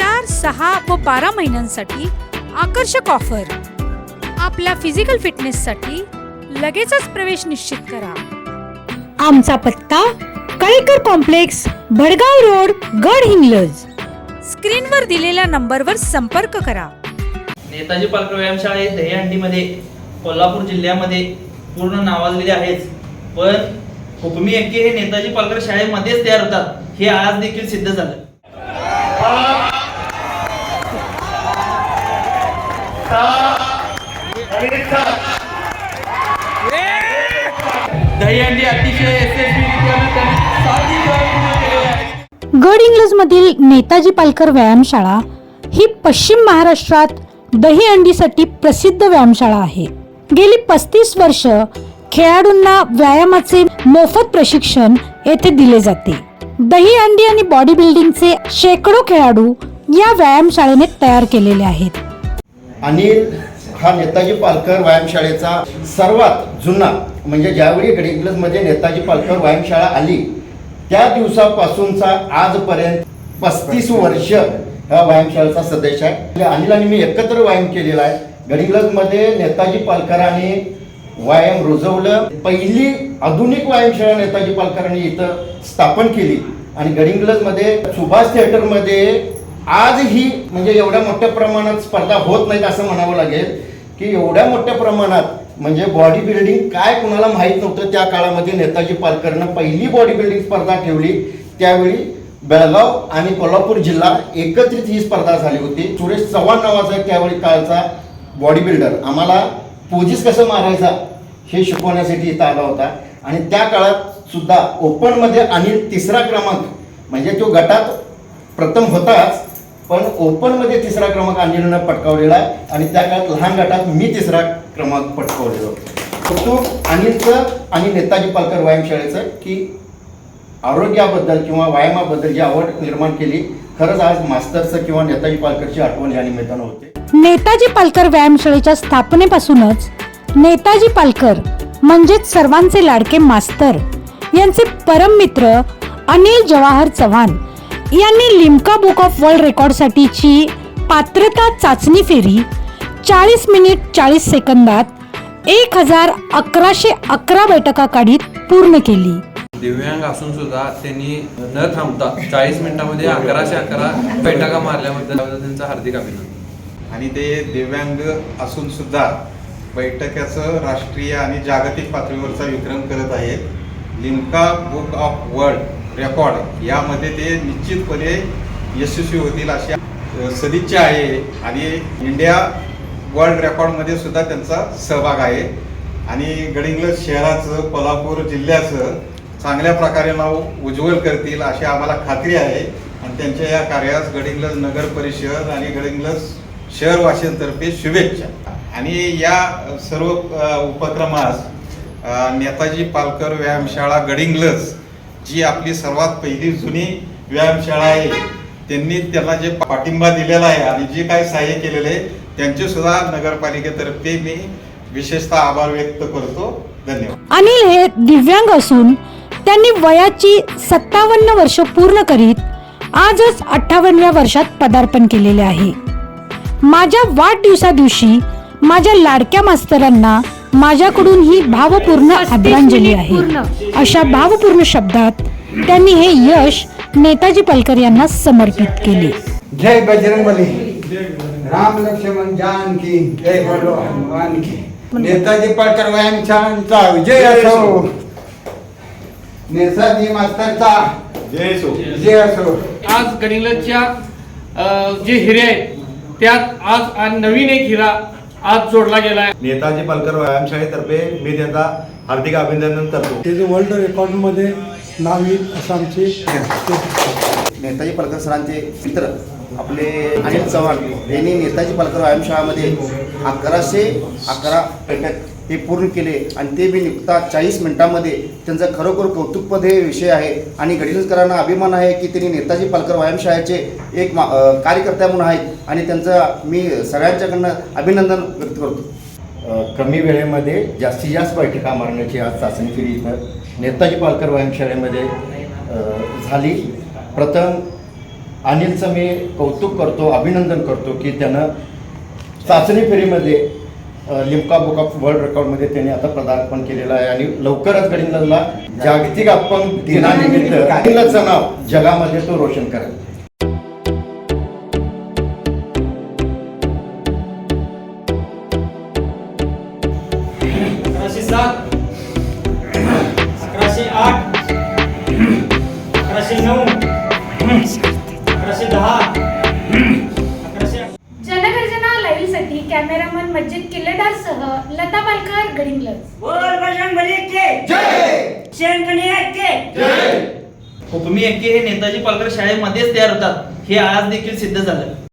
चार सहा व बारा महिन्यांसाठी आकर्षक ऑफर. आपल्या फिजिकल फिटनेससाठी लगेचच प्रवेश निश्चित करा. आमचा पत्ता कळेकर कॉम्प्लेक्स भडगाव रोड गड इंग्लज स्क्रीनवर दिलेल्या नंबरवर संपर्क करा. नेताजी पालकर व्यायामशाळा हे दहीहंडीमध्ये कोल्हापूर जिल्ह्यामध्ये पूर्ण नावाजलेले आहेच पण हुकमी अंके हे नेताजी पालकर शाळेमध्येच तयार होतात. हे आज देखील सिद्ध झालं दहीहंडी अतिशय यशस्वीरित्यानं त्यांनी साधी गाव पूर्ण केलेले आहे गड इंग्लज मधील नेताजी पालकर व्यायामशाळा ही पश्चिम महाराष्ट्रात दहीहंडीसाठी प्रसिद्ध व्यायामशाळा आहे. गेली पस्तीस वर्ष खेळाडूंना व्यायामाचे मोफत प्रशिक्षण येथे दिले जाते. दहीहंडी आणि बॉडी बिल्डिंगचे शेकडो खेळाडू या व्यायामशाळेने तयार केलेले आहेत. अनिल हा नेताजी पालकर व्यायामशाळेचा सर्वात जुना म्हणजे ज्यावेळी गडिंग्लजमध्ये नेताजी पालकर व्यायामशाळा आली त्या दिवसापासूनचा आजपर्यंत पस्तीस वर्ष ह्या व्यायामशाळेचा सदस्य आहे. म्हणजे अनिल आणि मी एकत्र व्यायाम केलेला आहे. गडिंग्लजमध्ये नेताजी पालकरांनी व्यायाम रुजवलं. पहिली आधुनिक व्यायामशाळा नेताजी पालकरांनी इथं स्थापन केली. आणि गडिंग्लजमध्ये सुभाष थिएटरमध्ये आज ही म्हणजे एवढ्या मोठ्या प्रमाणात स्पर्धा होत नाहीत असं म्हणावं लागेल की एवढ्या मोठ्या प्रमाणात म्हणजे बॉडी बिल्डिंग काय कुणाला माहीत नव्हतं त्या काळामध्ये नेताजी पालकरनं पहिली बॉडी बिल्डिंग स्पर्धा ठेवली. त्यावेळी बेळगाव आणि कोल्हापूर जिल्हा एकत्रित ही स्पर्धा झाली होती. सुरेश चव्हाण नावाचा त्यावेळी काळचा बॉडी बिल्डर आम्हाला पोजीस कसं मारायचा हे शिकवण्यासाठी इथं आला होता. आणि त्या काळात सुद्धा ओपनमध्ये अनिल तिसरा क्रमांक म्हणजे तो गटात प्रथम होताच. पण ओपनमध्ये तिसरा क्रमांक अंजलीनं पटकावलेला आहे आणि त्या काळात लहान गटात मी तिसरा क्रमांक पटकावलेला होता अनिलचं आणि नेताजी पालकर व्यायामशाळेचं की आरोग्याबद्दल किंवा व्यायामाबद्दल जी आवड निर्माण केली खरंच आज मास्तरचं किंवा नेताजी पालकरची आठवण या निमित्तानं होते. नेताजी पालकर व्यायामशाळेच्या स्थापनेपासूनच नेताजी पालकर म्हणजेच सर्वांचे लाडके मास्तर यांचे परम मित्र अनिल जवाहर चव्हाण यांनी लिम्का बुक ऑफ वर्ल्ड रेकॉर्डसाठीची पात्रता चाचणी फेरी चाळीस मिनिट चाळीस सेकंदात एक हजार अकराशे अकरा बैठका काढीत पूर्ण केली. दिव्यांग असून सुद्धा त्यांनी न थांबता चाळीस मिनिटांमध्ये अकराशे अकरा बैठका मारल्याबद्दल त्यांचं हार्दिक अभिनंदन. आणि ते दिव्यांग असून सुद्धा बैठकाचं राष्ट्रीय आणि जागतिक पातळीवरचा विक्रम करत आहेत. Limca book of world record यामध्ये ते निश्चितपणे यशस्वी होतील अशी सदिच्छा आहे. आणि इंडिया वर्ल्ड रेकॉर्डमध्ये सुद्धा त्यांचा सहभाग आहे. आणि गडिंग्लज शहराचं कोल्हापूर जिल्ह्याचं चांगल्या प्रकारे नाव उज्ज्वल करतील अशी आम्हाला खात्री आहे. आणि त्यांच्या या कार्यास गडिंग्लज नगर परिषद आणि गडिंग्लज शहरवासियांतर्फे शुभेच्छा. आणि या सर्व उपक्रमास नेताजी पालकर व्यायामशाळा गडिंग्लज जी आपली सर्वात पहिली जुनी व्यायामशाळा आहे त्यांनी त्यांना जे पाठिंबा दिलेला आहे आणि जे काही सहाय्य केलेले आहे त्यांचे सुद्धा नगरपालिकेतर्फे मी विशेषतः आभार व्यक्त करतो. धन्यवाद. अनिल हे दिव्यांग असून त्यांनी वयाची सत्तावन्न वर्ष पूर्ण करीत आजच अठ्ठावन्नव्या वर्षात पदार्पण केलेले आहे. माझ्या वाढदिवसा दिवशी माझ्या लाडक्या मास्तरांना माझ्याकडून ही भावपूर्ण आदरांजली आहे. अशा भावपूर्ण शब्दात त्यांनी हे यश नेताजी पालकर यांना समर्पित केले. जय बजरंगबली. राम लक्ष्मण जानकी जय बोलो हनुमान की नेताजी पालकर व्यायामशाळांचा विजय असो. नेताजी मास्तरचा. जय सो विजय असो. आज गडिंग्लजच्या अ, जे हिरे आहेत त्यात आज आज नवीन एक हिरा आज जोडला गेला आहे नेताजी पालकर व्यायामशाळेतर्फे मी त्यांचा हार्दिक अभिनंदन करतो. त्याचं वर्ल्ड रेकॉर्डमध्ये नाव येईल असं आमची नेताजी पालकर सरांचे मित्र आपले अनिल चव्हाण यांनी नेताजी पालकर व्यायामशाळामध्ये अकराशे अकरा बैठक हे पूर्ण केले आणि ते मी निघता चाळीस मिनिटामध्ये त्यांचं खरोखर कौतुकपद हे विषय आहे. आणि गडिलकरांना अभिमान आहे की त्यांनी नेताजी पालकर व्यायामशाळेचे एक मा कार्यकर्त्या कार्यकर्ता म्हणून आहेत. आणि त्यांचं मी सगळ्यांच्याकडनं अभिनंदन व्यक्त करतो. कमी वेळेमध्ये जास्तीत जास्त बैठका मारण्याची आज चाचणी फेरी इथं नेताजी पालकर व्यायामशाळेमध्ये झाली. प्रथम अनिलचं मी कौतुक करतो अभिनंदन करतो की त्यानं चाचणी फेरीमध्ये Limca Limca book of world रेकॉर्डमध्ये त्यांनी आता पदार्पण केलेलं आहे आणि लवकरच गडिंगला जागतिक अपंग दिनानिमित्त गडिंगलजचं नाव जगामध्ये तो रोशन करेल. सात अकराशे आठ अकराशे नऊ किल्लेदार सह लता पालकर गडिंग्लज. उपमी एक्के हे. नेताजी पालकर शाळेमध्येच तयार होतात. हे आज देखील सिद्ध झालं.